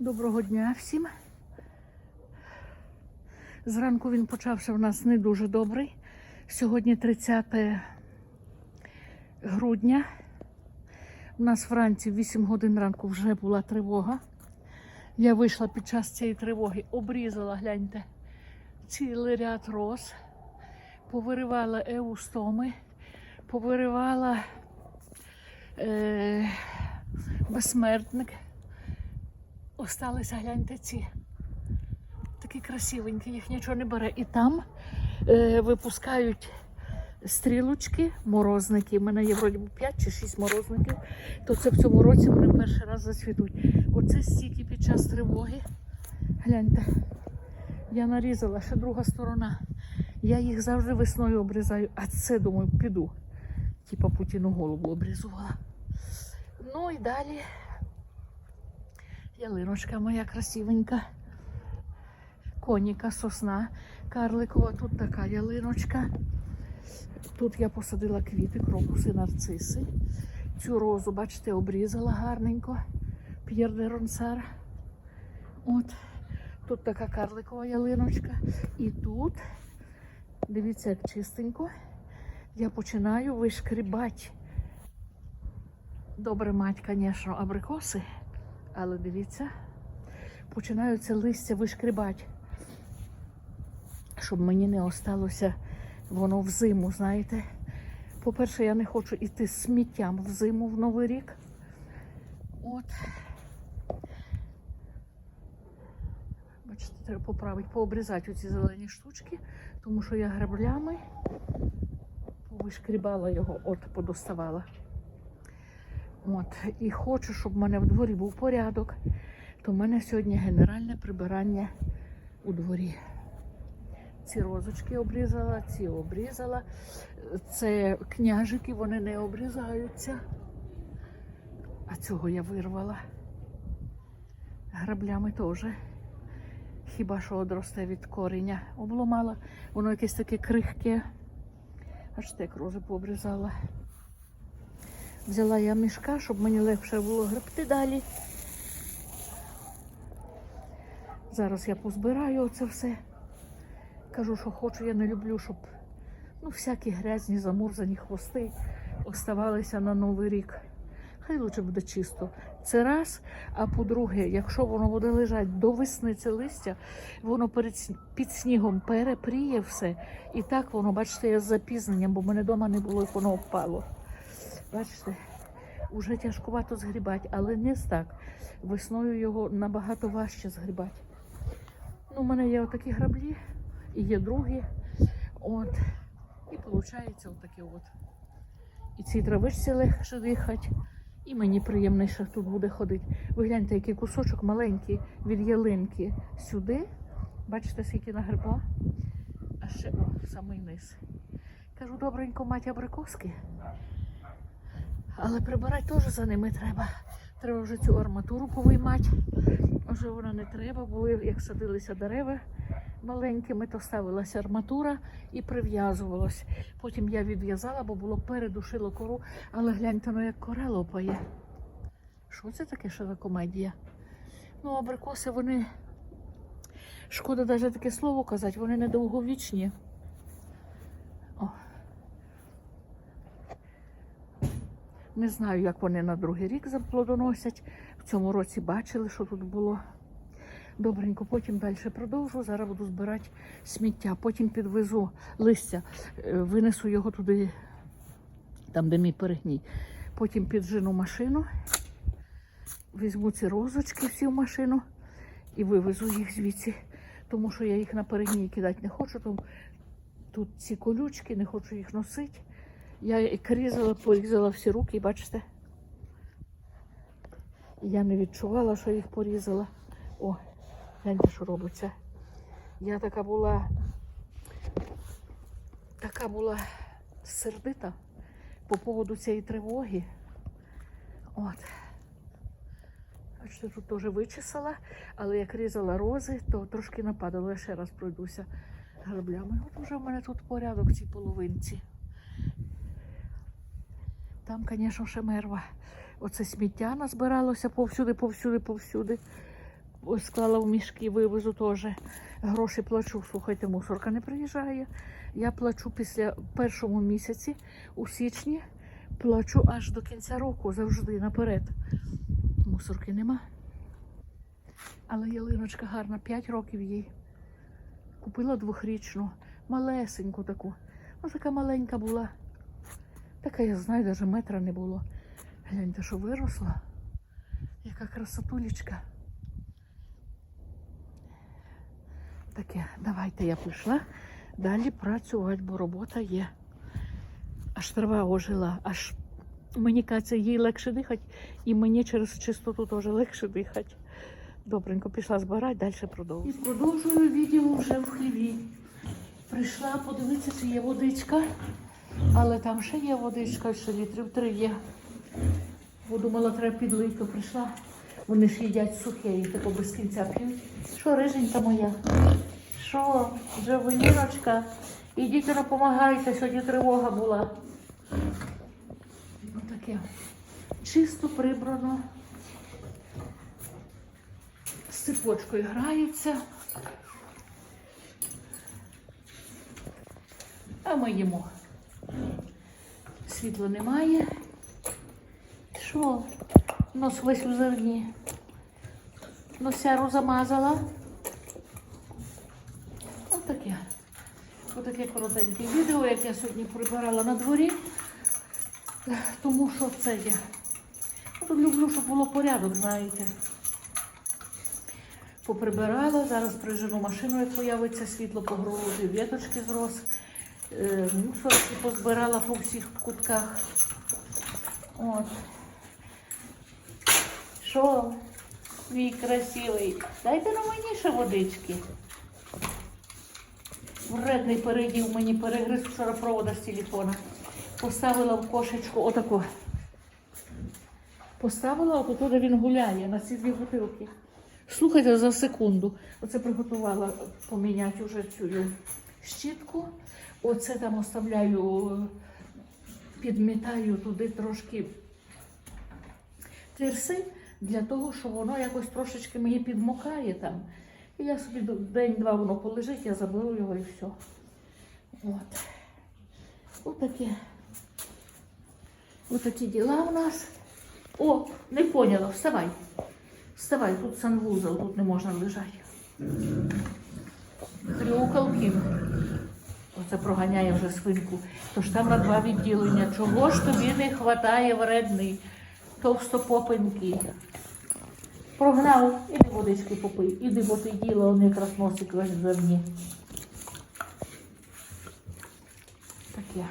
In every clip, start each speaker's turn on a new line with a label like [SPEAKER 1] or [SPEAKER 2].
[SPEAKER 1] Доброго дня всім. Зранку він почався в нас не дуже добрий. Сьогодні 30 грудня. У нас вранці в 8 годин ранку вже була тривога. Я вийшла під час цієї тривоги, обрізала, гляньте, цілий ряд роз, повиривала еустоми, повиривала е, безсмертник. Осталися, гляньте, ці. Такі красивенькі, їх нічого не бере. І там е, випускають стрілочки, морозники. У мене є вроді би 5 чи 6 морозників, то це в цьому році вони перший раз зацвітуть. Оце стільки під час тривоги. Гляньте, я нарізала ще друга сторона. Я їх завжди весною обрізаю, а це, думаю, піду. Типа Путіну голову обрізувала. Ну і далі. Ялиночка моя красивенька. Коніка, сосна карликова. Тут така ялиночка. Тут я посадила квіти, крокуси, нарциси. Цю розу, бачите, обрізала гарненько. П'єр де Ронсар. От. Тут така карликова ялиночка. І тут, дивіться, як чистенько. Я починаю вишкрібати. Добре мать, звісно, абрикоси. Але дивіться, починаю це листя вишкрібати, щоб мені не осталося воно в зиму, знаєте. По-перше, я не хочу йти з сміттям в зиму в Новий рік. От. Бачите, треба поправити, пообрізати оці зелені штучки, тому що я граблями повишкрібала його, от подоставала. От, і хочу, щоб в мене в дворі був порядок, то в мене сьогодні генеральне прибирання у дворі. Ці розочки обрізала, ці обрізала. Це княжики, вони не обрізаються. А цього я вирвала. Граблями теж. Хіба що одросте від кореня обломала. Воно якесь таке крихке. Аж так рози пообрізала. Взяла я мішка, щоб мені легше було гребти далі. Зараз я позбираю оце все. Кажу, що хочу, я не люблю, щоб ну, всякі грязні, замурзані хвости оставалися на Новий рік. Хай лучше буде чисто. Це раз. А по-друге, якщо воно буде лежати до весни це листя, воно перед, під снігом перепріє все. І так воно, бачите, я з запізненням, бо в мене вдома не було, як воно впало. Бачите, уже тяжкувато згрібати, але не так. Весною його набагато важче згрібати. Ну, у мене є отакі граблі, і є другі. От. І виходить отаке от. І цій травичці легше дихати, і мені приємніше тут буде ходити. Ви гляньте, який кусочок маленький від ялинки сюди. Бачите, скільки нагребла? А ще о, самий низ. Кажу, добренько, мать абрикоски. Але прибирати теж за ними треба. Треба вже цю арматуру повиймати. Вже вона не треба, бо як садилися дерева маленькими, то ставилася арматура і прив'язувалось. Потім я відв'язала, бо було передушило кору, але гляньте, ну як кора лопає. Що це таке, що за комедія? Ну, абрикоси, вони. Шкода навіть таке слово казати, вони недовговічні. Не знаю, як вони на другий рік заплодоносять. В цьому році бачили, що тут було. Добренько, потім далі продовжу. Зараз буду збирати сміття, потім підвезу листя, е, винесу його туди, там, де мій перегній. Потім піджену машину, візьму ці розочки всі в машину і вивезу їх звідси, тому що я їх на перегній кидати не хочу. Тому тут ці колючки, не хочу їх носити. Я їх різала, порізала всі руки, бачите? Я не відчувала, що їх порізала. О, гляньте, що робиться. Я така була, така була сердита по поводу цієї тривоги. От. Бачите, тут теж вичесала, але як різала рози, то трошки нападало. Я ще раз пройдуся граблями. От вже в мене тут порядок цій половинці. Там, звісно, ще мерва. Оце сміття назбиралося повсюди, повсюди, повсюди. склала в мішки, вивезу теж. Гроші плачу. Слухайте, мусорка не приїжджає. Я плачу після першому місяці у січні, плачу аж до кінця року завжди наперед. Мусорки нема. Але ялиночка гарна, 5 років їй. Купила двохрічну, малесеньку таку. Ну, така маленька була. Така, я знаю, навіть метра не було. Гляньте, що виросла. Яка красотулечка. Таке, давайте я пішла далі працювати, бо робота є. Аж трава ожила, аж мені кажеться, їй легше дихати, і мені через чистоту теж легше дихати. Добренько пішла збирати, далі продовжую. І продовжую відео вже в хліві. Прийшла подивитися, чи є водичка, але там ще є водичка, ще літрів три є. Бо думала, треба підлити, прийшла. Вони ж їдять сухе і тако без кінця п'ють. Що, риженька моя? Що, Джавеліночка? Ідіть допомагайте, сьогодні тривога була. Отаке. Чисто прибрано. З цепочкою граються. А ми їмо. Світла немає. Що? Нос весь у зерні. Носяру замазала. Ось таке. Ось таке коротеньке відео, як я сьогодні прибирала на дворі. Тому що це є. Я люблю, щоб було порядок, знаєте. Поприбирала, зараз прижену машину, як появиться світло, погрузив, віточки зрос, мусорки позбирала по всіх кутках. От. Що, мій красивий? Дайте на мені ще водички. Вредний передів мені перегриз вчора провода з телефона. Поставила в кошечку отако. Поставила отут, де він гуляє, на ці дві бутилки. Слухайте за секунду. Оце приготувала поміняти вже цю щітку. Оце там оставляю, підмітаю туди трошки тирси для того, щоб воно якось трошечки мені підмокає там. І я собі день-два воно полежить, я заберу його і все. От. Отаке. Отакі діла у нас. О, не поняла, вставай. Вставай, тут санвузол, тут не можна лежати. Хрюкалки. Оце проганяє вже свинку. Тож там на два відділення. Чого ж тобі не вистачає вредний, товстопопенький? Прогнав, іди водички попий, іди, бо ти діла, он якраз носик весь зерні. Таке.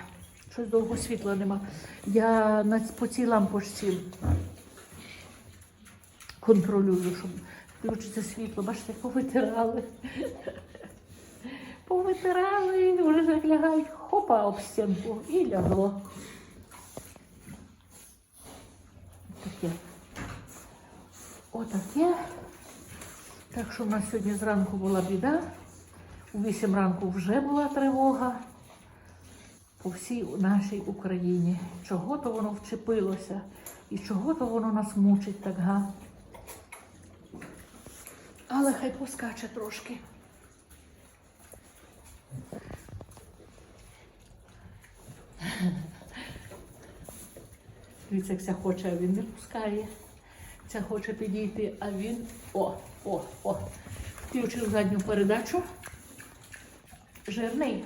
[SPEAKER 1] Щось довго світла нема. Я по цій лампочці контролюю, щоб включиться світло. Бачите, повитирали. Повитирали, вже лягають, хопа об стінку і лягло. Таке. Отаке. Так що в нас сьогодні зранку була біда. У 8 ранку вже була тривога по всій нашій Україні. Чого то воно вчепилося і чого то воно нас мучить так га. Але хай поскаче трошки. Дивіться, ця хоче, а він не пускає. Ця хоче підійти, а він. О, о, о. Включив задню передачу. Жирний.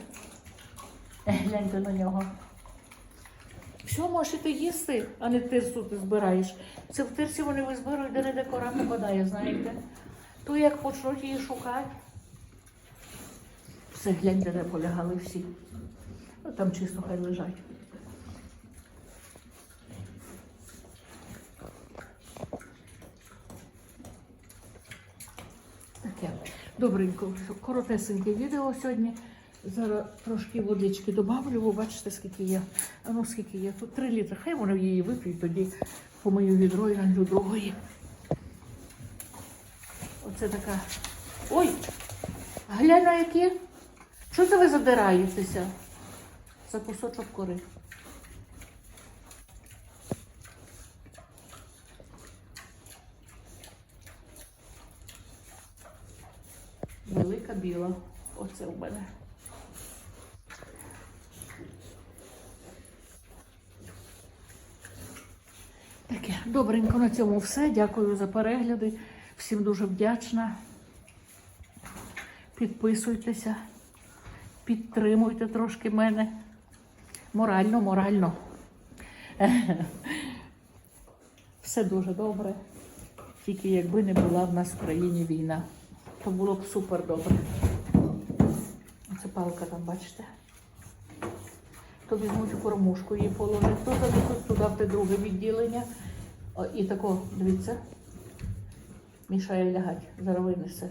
[SPEAKER 1] Е, Гляньте на нього. Все можете їсти, а не тирсу ти збираєш. Це в тирсі вони визбирають, де не де кора попадає, знаєте. То як почнуть її шукати. Все, гляньте, де полягали всі. Там чисто хай лежать. Таке. Добренько, коротесеньке відео сьогодні. Зараз трошки водички добавлю, бо бачите, скільки є. А ну скільки є? Тут 3 літри. Хай вони її вип'ють, тоді помию відро і налью другої. Оце така. Ой! Глянь які. Що це ви задираєтеся? За кусочок кори. Така біла. Оце у мене. Таке, добренько на цьому все. Дякую за перегляди. Всім дуже вдячна. Підписуйтеся, підтримуйте трошки мене. Морально, морально. Все дуже добре. Тільки якби не була в нас в країні війна, то було б супер добре. Оце палка там, бачите? То візьмуть кормушку її положить, то занесуть туди в те друге відділення. О, і тако, дивіться, мішає лягать, зараз винесе.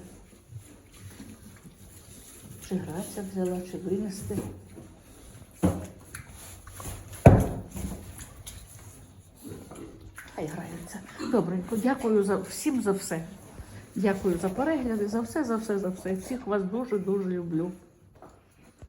[SPEAKER 1] Чи граця взяла, чи винести. Хай грається. Добренько, дякую за всім за все. Дякую за перегляди, за все, за все, за все. Всіх вас дуже-дуже люблю.